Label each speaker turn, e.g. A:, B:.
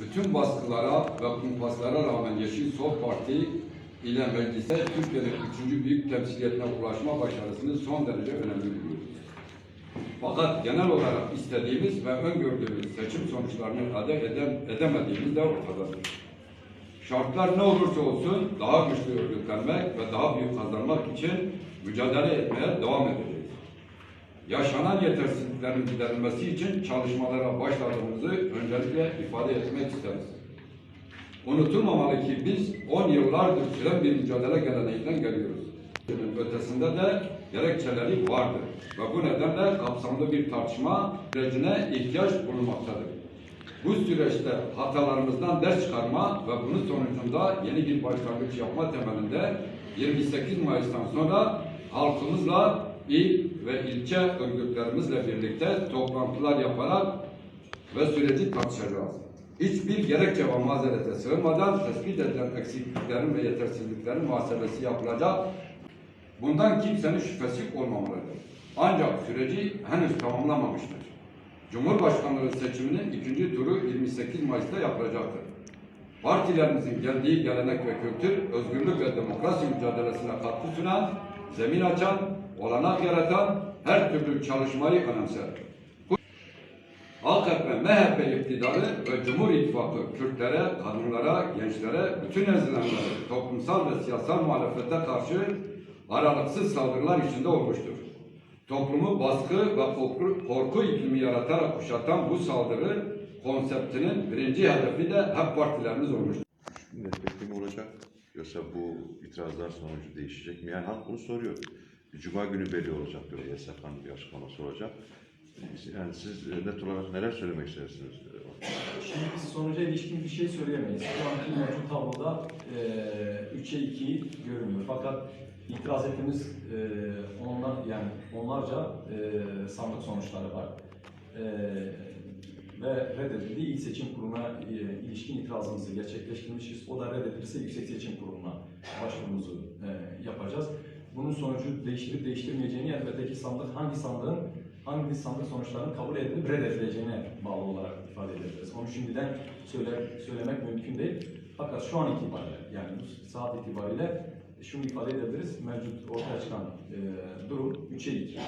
A: Bütün baskılara ve kumpaslara rağmen Yeşil Sol Parti ile meclise Türkiye'nin üçüncü büyük temsiliyetine ulaşma başarısını son derece önemli buluyoruz. Fakat genel olarak istediğimiz ve öngördüğümüz seçim sonuçlarını elde eden, edemediğimiz de ortadadır. Şartlar ne olursa olsun daha güçlü örgütlenmek ve daha büyük kazanmak için mücadele etmeye devam edeceğiz. Yaşanan yetersizliklerin giderilmesi için çalışmalara başladığımızı öncelikle ifade etmek isteriz. Unutulmamalı ki biz 10 yıllardır süren bir mücadele geleneğinden geliyoruz. Ötesinde de gerekçeleri vardır ve bu nedenle kapsamlı bir tartışma sürecine ihtiyaç bulunmaktadır. Bu süreçte hatalarımızdan ders çıkarma ve bunun sonucunda yeni bir başlangıç yapma temelinde 28 Mayıs'tan sonra halkımızla il ve ilçe örgütlerimizle birlikte toplantılar yaparak ve süreci tartışacağız. Hiçbir gerekçe ve mazerete sığınmadan tespit edilen eksikliklerin ve yetersizliklerin muhasebesi yapılacak. Bundan kimsenin şüphesi olmamalıdır. Ancak süreci henüz tamamlamamıştır. Cumhurbaşkanlığı seçiminin ikinci turu 28 Mayıs'ta yapılacaktır. Partilerimizin geldiği gelenek ve kültür, özgürlük ve demokrasi mücadelesine katkı sunan, zemin açan, olanak yaratan her türlü çalışmayı önemser. AKP, MHP iktidarı ve Cumhur İttifakı Kürtlere, kadınlara, gençlere, bütün ezilenlere toplumsal ve siyasal muhalefete karşı aralıksız saldırılar içinde olmuştur. Toplumu baskı ve korku, korku iklimi yaratarak kuşatan bu saldırı konseptinin birinci hedefi de hep partilerimiz olmuştur.
B: mi olacak yoksa bu itirazlar sonucu değişecek mi? Yani halk bunu soruyor. Cuma günü belli olacak diyor YSK'nın bir açıklaması olacak. Yani siz e, net olarak neler söylemek istersiniz?
C: Şimdi biz sonuca ilişkin bir şey söyleyemeyiz. Şu anki mevcut tabloda e, 3'e 2 görünüyor. Fakat itiraz ettiğimiz e, onlar, yani onlarca e, sandık sonuçları var. E, ve reddedildiği il seçim kuruluna e, ilişkin itirazımızı gerçekleştirmişiz. O da reddedilirse Yüksek Seçim Kurulu'na başvurumuzu e, yapacağız. Bunun sonucu değiştirip değiştirmeyeceğini elbette ki sandık hangi sandığın hangi sandık sonuçlarının kabul edilip reddedileceğine bağlı olarak ifade edebiliriz. Onu şimdiden söyle, söylemek mümkün değil. Fakat şu an itibariyle yani bu saat itibariyle şunu ifade edebiliriz. Mevcut ortaya çıkan e, durum 3'e 2.